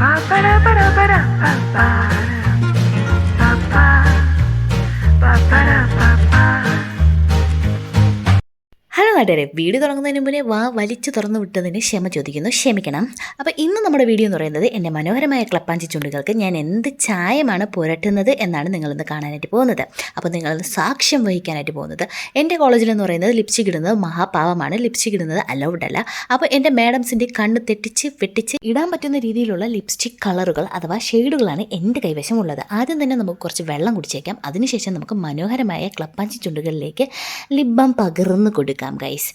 Ba ba da ba da ba da ba ba ba ba Pa-pa-da-pa-pa. നാട്ടുകാരെ video തുടങ്ങുന്നതിന് മുന്നേ വാ വലിച്ചു തുറന്നു വിട്ടതിന് ക്ഷമ ചോദിക്കുന്നു. ക്ഷമിക്കണം. അപ്പോൾ ഇന്ന് നമ്മുടെ വീഡിയോ എന്ന് പറയുന്നത് എന്റെ മനോഹരമായ ക്ലപ്പാഞ്ചി ചുണ്ടുകൾക്ക് ഞാൻ എന്ത് ചായമാണ് പുരട്ടുന്നത് എന്നാണ് നിങ്ങളിന്ന് കാണാനായിട്ട് പോകുന്നത്. അപ്പോൾ നിങ്ങളിന്ന് സാക്ഷ്യം വഹിക്കാനായിട്ട് പോകുന്നത് എന്റെ കോളേജിലെന്ന് പറയുന്നത് ലിപ്സ്റ്റിക് ഇടുന്നത് മഹാപാവമാണ്. ലിപ്സ്റ്റിക് ഇടുന്നത് അലൗഡ് അല്ല. അപ്പോൾ എന്റെ മാഡംസിന്റെ കണ്ണ് തെറ്റിച്ച് വെട്ടിച്ച് ഇടാൻ പറ്റുന്ന രീതിയിലുള്ള ലിപ്സ്റ്റിക് കളറുകൾ അഥവാ ഷെയ്ഡുകളാണ് എന്റെ കൈവശം ഉള്ളത്. ആദ്യം തന്നെ നമുക്ക് കുറച്ച് വെള്ളം കുടിച്ചേക്കാം. അതിനുശേഷം നമുക്ക് മനോഹരമായ ക്ലപ്പാഞ്ചി ചുണ്ടുകളിലേക്ക് ലിബം പകർന്ന് കൊടുക്കാം ഗൈസ്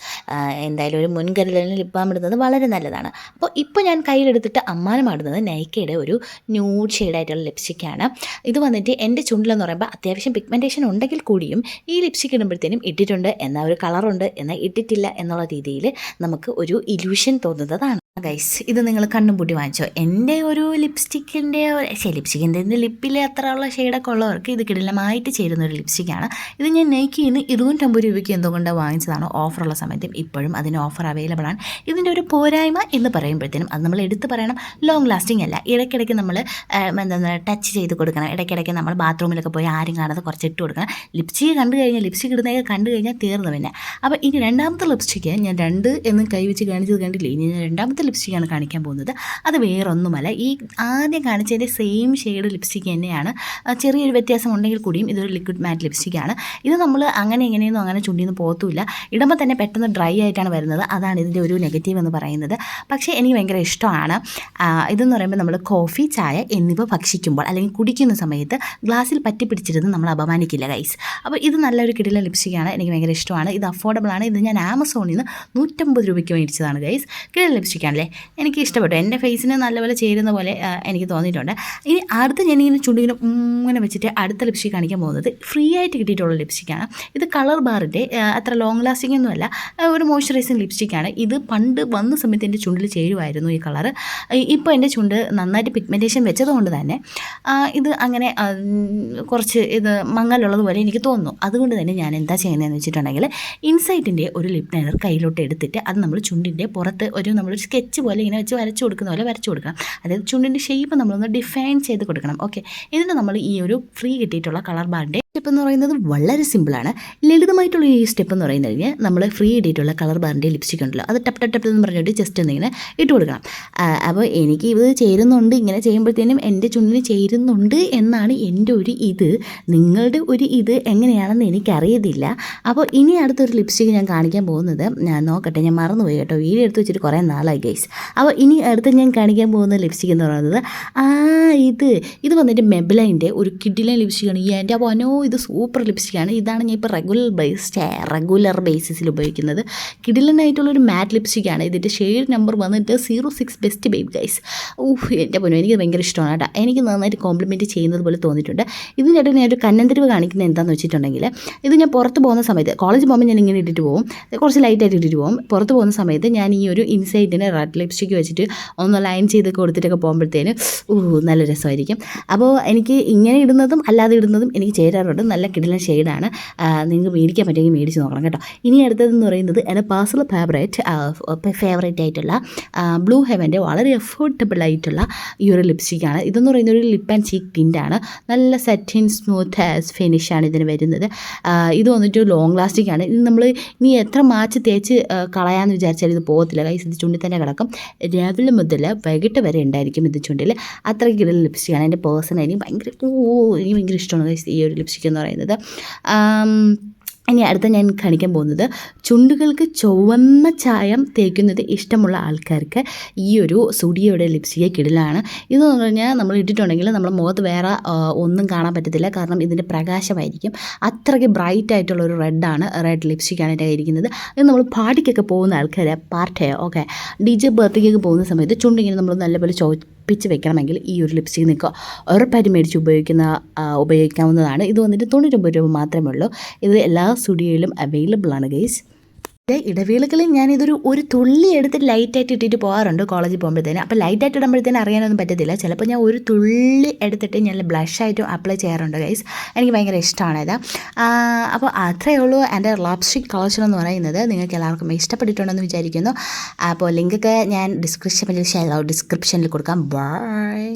എന്തായാലും ഒരു മുൻകരുതലിന് ലിപ് ബാം ഇടുന്നത് വളരെ നല്ലതാണ്. അപ്പോൾ ഇപ്പോൾ ഞാൻ കയ്യിലെടുത്തിട്ട് അമ്മാനമാടുന്നത് നൈക്കയുടെ ഒരു ന്യൂഡ് ഷെയ്ഡായിട്ടുള്ള ലിപ്സ്റ്റിക്കാണ് ഇത് വന്നിട്ട് എന്റെ ചുണ്ടിലെന്ന് പറയുമ്പോൾ അത്യാവശ്യം പിഗ്മെന്റേഷൻ ഉണ്ടെങ്കിൽ കൂടിയും ഈ ലിപ്സ്റ്റിക് ഇടുമ്പോഴത്തേനും ഇട്ടിട്ടുണ്ട് എന്നാൽ ഒരു കളറുണ്ട് എന്നാൽ ഇട്ടിട്ടില്ല എന്നുള്ള രീതിയിൽ നമുക്ക് ഒരു ഇല്യൂഷൻ തോന്നുന്നതാണ്. ഗൈസ് ഇത് നിങ്ങൾ കണ്ണും പൂട്ടി വാങ്ങിച്ചോ. എന്റെ ഒരു ലിപ്സ്റ്റിക്കിന്റെ ശരി ലിപ്സ്റ്റിക്കിന്റെ ലിപ്പിലെ അത്ര ഉള്ള ഷെയ്ഡൊക്കെ ഉള്ളവർക്ക് ഇത് കിടിലമായിട്ട് ചേരുന്ന ഒരു ലിപ്സ്റ്റിക്കാണ് ഇത് ഞാൻ നൈക്കിയിൽ നിന്ന് ഇരുന്നൂറ്റമ്പത് രൂപയ്ക്ക് എന്തുകൊണ്ട് വാങ്ങിച്ചതാണ് ഓഫറുള്ള സമയത്തും ഇപ്പോഴും അതിന് ഓഫർ അവൈലബിൾ ആണ്. ഇതിന്റെ ഒരു പോരായ്മ എന്ന് പറയുമ്പോഴത്തേനും അത് നമ്മൾ എടുത്ത് പറയണം ലോങ് ലാസ്റ്റിംഗ് അല്ല. ഇടയ്ക്കിടയ്ക്ക് നമ്മൾ എന്താണ് ടച്ച് ചെയ്ത് കൊടുക്കണം. ഇടയ്ക്കിടയ്ക്ക് നമ്മൾ ബാത്റൂമിലൊക്കെ പോയി ആരും കാണാതെ കുറച്ച് ഇട്ട് കൊടുക്കണം. ലിപ്സ്റ്റിക്ക് കണ്ടു കഴിഞ്ഞാൽ ലിപ്സ്റ്റിക് ഇടുന്നതൊക്കെ കണ്ടു കഴിഞ്ഞാൽ തീർന്നു പിന്നെ. അപ്പോൾ ഇനി രണ്ടാമത്തെ ലിപ്സ്റ്റിക്ക് ഞാൻ രണ്ട് എന്ന് കൈവച്ച് കാണിച്ചത് കണ്ടില്ലേ? ഇനി രണ്ടാമത്തെ ലിപ്സ്റ്റിക്കാണ് കാണിക്കാൻ പോകുന്നത്. അത് വേറൊന്നുമല്ല ഈ ആദ്യം കാണിച്ചതിന്റെ സെയിം ഷെയ്ഡ് ലിപ്സ്റ്റിക്ക് തന്നെയാണ്. ചെറിയൊരു വ്യത്യാസം ഉണ്ടെങ്കിൽ കൂടിയും ഇതൊരു ലിക്വിഡ് മാറ്റ് ലിപ്സ്റ്റിക്കാണ് ഇത് നമ്മൾ അങ്ങനെ എങ്ങനെയൊന്നും അങ്ങനെ ചുണ്ടിന്ന് പോകത്തുമില്ല ഇടുമ്പോൾ തന്നെ പെട്ടെന്ന് ഡ്രൈ ആയിട്ടാണ് വരുന്നത്. അതാണ് ഇതിന്റെ ഒരു നെഗറ്റീവ് എന്ന് പറയുന്നത്. പക്ഷേ എനിക്ക് ഭയങ്കര ഇഷ്ടമാണ്. ഇതെന്ന് പറയുമ്പോൾ നമ്മൾ കോഫി ചായ എന്നിവ ഭക്ഷിക്കുമ്പോൾ അല്ലെങ്കിൽ കുടിക്കുന്ന സമയത്ത് ഗ്ലാസ്സിൽ പറ്റി പിടിച്ചിരുന്ന് നമ്മൾ അപമാനിക്കില്ല ഗൈസ് അപ്പോൾ ഇത് നല്ലൊരു കിടില ലിപ്സ്റ്റിക്കാണ് എനിക്ക് ഭയങ്കര ഇഷ്ടമാണ്. ഇത് അഫോർഡബിൾ ആണ്. ഇത് ഞാൻ ആമസോണിൽ നിന്ന് നൂറ്റമ്പത് രൂപയ്ക്ക് മേടിച്ചതാണ് ഗൈസ് കിടില ലിപ്സ്റ്റിക്കാണല്ലേ എനിക്ക് ഇഷ്ടപ്പെട്ടു എന്റെ ഫേസിന് നല്ലപോലെ ചേരുന്ന പോലെ എനിക്ക് തോന്നിയിട്ടുണ്ട്. ഇനി അടുത്ത ഞാനിങ്ങനെ ചുണ്ടിങ്ങനെ ഇങ്ങനെ വെച്ചിട്ട് അടുത്ത ലിപ്സ്റ്റിക് കാണിക്കാൻ പോകുന്നത് ഫ്രീ ആയിട്ട് കിട്ടിയിട്ടുള്ള ലിപ്സ്റ്റിക്കാണ് ഇത് കളർ ബാറിന്റെ അത്ര ലോങ് ലാസ്റ്റിംഗ് ഒന്നുമല്ല ഒരു മോയ്സ്ചറൈസിങ് ലിപ്സ്റ്റിക്കാണ് ഇത് പണ്ട് വന്ന സമയത്ത് എന്റെ ചുണ്ടിൽ ചേരുമായിരുന്നു ഈ കളർ ഇപ്പോൾ എന്റെ ചുണ്ട് നന്നായിട്ട് പിഗ്മെന്റേഷൻ വെച്ചതുകൊണ്ട് തന്നെ ഇത് അങ്ങനെ കുറച്ച് ഇത് മങ്ങലുള്ളതുപോലെ എനിക്ക് തോന്നുന്നു. അതുകൊണ്ട് തന്നെ ഞാൻ എന്താ ചെയ്യുന്നതെന്ന് വെച്ചിട്ടുണ്ടെങ്കിൽ ഇൻസൈറ്റിന്റെ ഒരു ലിപ് ലൈനർ കയ്യിലോട്ട് എടുത്തിട്ട് അത് നമ്മൾ ചുണ്ടിന്റെ പുറത്ത് ഒരു നമ്മളൊരു സ്കെച്ച് പോലെ ഇങ്ങനെ വെച്ച് വരച്ചു കൊടുക്കുന്ന പോലെ വരച്ചു കൊടുക്കണം. അതായത് ചുണ്ടിന്റെ ഷേപ്പ് നമ്മളൊന്ന് ഡിഫൈൻ ചെയ്ത് കൊടുക്കണം. ഓക്കെ എന്നിട്ട് നമ്മൾ ഈ ഒരു ഫ്രീ കിട്ടിയിട്ടുള്ള കളർ ബാറിന്റെ സ്റ്റെപ്പ് എന്ന് പറയുന്നത് വളരെ സിമ്പിളാണ് ലളിതമായിട്ടുള്ള ഈ സ്റ്റെപ്പ് എന്ന് പറയുന്നത് കഴിഞ്ഞാൽ നമ്മൾ ഫ്രീ ഇട്ടിട്ടുള്ള കളർ ബാറിന്റെ ലിപ്സ്റ്റിക് ഉണ്ടല്ലോ അത് ടപ്പ് ടപ്പ് ടപ്പ് എന്ന് പറഞ്ഞിട്ട് ജസ്റ്റ് ഒന്നിങ്ങനെ ഇട്ട് കൊടുക്കണം. അപ്പോൾ എനിക്ക് ഇത് ചേരുന്നുണ്ട് ഇങ്ങനെ ചെയ്യുമ്പോഴത്തേനും എന്റെ ചുണ്ടിന് ചേരുന്നുണ്ട് എന്നാണ് എന്റെ ഒരു ഇത്. നിങ്ങളുടെ ഒരു ഇത് എങ്ങനെയാണെന്ന് എനിക്കറിയത്തില്ല. അപ്പോൾ ഇനി അടുത്തൊരു ലിപ്സ്റ്റിക് ഞാൻ കാണിക്കാൻ പോകുന്നത് ഞാൻ നോക്കട്ടെ ഞാൻ മറന്നുപോയി കേട്ടോ വീഡിയോ എടുത്ത് വെച്ചിട്ട് കുറേ നാളായി ഗൈസ് അപ്പോൾ ഇനി അടുത്ത് ഞാൻ കാണിക്കാൻ പോകുന്ന ലിപ്സ്റ്റിക് എന്ന് പറയുന്നത് ആ ഇത് ഇത് വന്നിട്ട് മെബിലൈന്റെ ഒരു കിഡിലെ ലിപ്സ്റ്റിക്കാണ് ഈ എന്റെ പൊനോ ഇത് സൂപ്പർ ലിപ്സ്റ്റിക്കാണ്. ഇതാണ് ഞാൻ ഇപ്പോൾ റെഗുലർ ബേസ് റെഗുലർ ബേസിസിൽ ഉപയോഗിക്കുന്നത്. കിഡിലനായിട്ടുള്ളൊരു മാറ്റ് ലിപ്സ്റ്റിക്കാണ് ഇതിന്റെ ഷെയ്ഡ് നമ്പർ വന്നിട്ട് zero six best babe guys ഊഹ് എന്റെ പൊന്നു എനിക്ക് ഭയങ്കര ഇഷ്ടമാണ് കേട്ടോ. എനിക്ക് നന്നായിട്ട് കോംപ്ലിമെന്റ് ചെയ്യുന്നത് പോലെ തോന്നിയിട്ടുണ്ട്. ഇതിനിടെ ഞാൻ ഒരു കന്നന്തിരിവ് കാണിക്കുന്നത് എന്താണെന്ന് വെച്ചിട്ടുണ്ടെങ്കിൽ ഇത് ഞാൻ പുറത്ത് പോകുന്ന സമയത്ത് കോളേജ് പോകുമ്പോൾ ഞാൻ ഇങ്ങനെ ഇട്ടിട്ട് പോകും. കുറച്ച് ലൈറ്റായിട്ട് ഇട്ടിട്ട് പോകും. പുറത്ത് പോകുന്ന സമയത്ത് ഞാൻ ഈ ഒരു ഇൻസൈഡിന് റെഡ് ലിപ്സ്റ്റിക്ക് വെച്ചിട്ട് ഒന്ന് ലൈൻ ചെയ്ത് കൊടുത്തിട്ടൊക്കെ പോകുമ്പോഴത്തേന് ഊ നല്ല രസമായിരിക്കും. അപ്പോൾ എനിക്ക് ഇങ്ങനെ ഇടുന്നതും അല്ലാതെ ഇടുന്നതും എനിക്ക് ചേരാറുണ്ട്. നല്ല കിടിലൻ ഷെയ്ഡാണ് നിങ്ങൾക്ക് മേടിക്കാൻ പറ്റുമെങ്കിൽ മേടിച്ച് നോക്കണം കേട്ടോ. ഇനി അടുത്തതെന്ന് പറയുന്നത് എന്റെ പേഴ്സണൽ ഫേവറേറ്റ് ഫേവറേറ്റ് ആയിട്ടുള്ള ബ്ലൂ ഹെവന്റെ വളരെ എഫോർട്ടബിൾ ആയിട്ടുള്ള ഈ ഒരു ലിപ്സ്റ്റിക്കാണ് ഇതെന്ന് പറയുന്ന ഒരു ലിപ്പ് ആൻഡ് ചീക്ക് ടിന്റാണ് നല്ല സെറ്റിൻ സ്മൂത്ത് ഫിനിഷാണ് ഇതിന് വരുന്നത്. ഇത് വന്നിട്ട് ലോങ് ലാസ്റ്റിക് ആണ്. ഇത് നമ്മൾ ഇനി എത്ര മാച്ച് തേച്ച് കളയാമെന്ന് വിചാരിച്ചാൽ ഇത് പോകത്തില്ല. കൈ ഇത് ചുണ്ടിൽ തന്നെ കിടക്കും. രാവിലെ മുതൽ വൈകിട്ട് വരെ ഉണ്ടായിരിക്കും ഇത് ചുണ്ടിൽ അത്രയ്ക്ക് ഇതിൽ ലിപ്സ്റ്റിക്കാണ് എന്റെ പേഴ്സണലി ഭയങ്കര എനിക്ക് ഭയങ്കര ഇഷ്ടമാണ് ഈ ഒരു ലിപ്സ്റ്റിക് എന്ന് പറയുന്നത്. ഇനി അടുത്ത ഞാൻ കാണിക്കാൻ പോകുന്നത് ചുണ്ടുകൾക്ക് ചുവന്ന ചായം തേക്കുന്നത് ഇഷ്ടമുള്ള ആൾക്കാർക്ക് ഈ ഒരു സുഡിയോയുടെ ലിപ്സ്റ്റിക്ക് കിടിലാണ്. ഇതെന്ന് പറഞ്ഞാൽ നമ്മൾ ഇട്ടിട്ടുണ്ടെങ്കിൽ നമ്മൾ മുഖത്ത് വേറെ ഒന്നും കാണാൻ പറ്റത്തില്ല. കാരണം ഇതിന്റെ പ്രകാശമായിരിക്കും. അത്രയ്ക്ക് ബ്രൈറ്റ് ആയിട്ടുള്ള ഒരു റെഡാണ് റെഡ് ലിപ്സ്റ്റിക്കാണ് എന്റെ ഇരിക്കുന്നത്. ഇത് നമ്മൾ പാർട്ടിക്കൊക്കെ പോകുന്ന ആൾക്കാർ പാർട്ടിയോ ഓക്കെ ഡി ജെ ബർത്ത്ഡേക്കൊക്കെ പോകുന്ന സമയത്ത് ചുണ്ടിങ്ങനെ നമ്മൾ നല്ലപോലെ ചോപ്പിച്ച് വെക്കണമെങ്കിൽ ഈ ഒരു ലിപ്സ്റ്റിക് നിങ്ങൾക്ക് ഉറപ്പായിട്ട് മേടിച്ച് ഉപയോഗിക്കുന്ന ഉപയോഗിക്കാവുന്നതാണ്. ഇത് വന്നിട്ട് തൊണ്ണൂറ്റൊമ്പത് രൂപ മാത്രമേ ഉള്ളൂ. ഇത് എല്ലാ സ്റ്റുഡിയോയിലും അവൈലബിൾ ആണ് ഇടവേളകളിൽ ഞാനിതൊരു ഒരു തുള്ളി എടുത്തിട്ട് ലൈറ്റായിട്ട് ഇട്ടിട്ട് പോകാറുണ്ട് കോളേജിൽ പോകുമ്പോഴത്തേന്. അപ്പോൾ ലൈറ്റായിട്ട് ഇടുമ്പോഴത്തേന് അറിയാനൊന്നും പറ്റത്തില്ല. ചിലപ്പോൾ ഞാൻ ഒരു തുള്ളി എടുത്തിട്ട് ഞാൻ ബ്ലഷായിട്ടും അപ്ലൈ ചെയ്യാറുണ്ട് ഗൈസ് എനിക്ക് ഭയങ്കര ഇഷ്ടമാണ് ഇത്. അപ്പോൾ അത്രയേ ഉള്ളൂ എന്റെ ലാപ്സ്റ്റിക് കളക്ഷൻ എന്ന് പറയുന്നത്. നിങ്ങൾക്ക് എല്ലാവർക്കും ഇഷ്ടപ്പെട്ടിട്ടുണ്ടെന്ന് വിചാരിക്കുന്നു. അപ്പോൾ ലിങ്കൊക്കെ ഞാൻ ഡിസ്ക്രിപ്ഷൻ ഡിസ്ക്രിപ്ഷനിൽ കൊടുക്കാം. ബൈ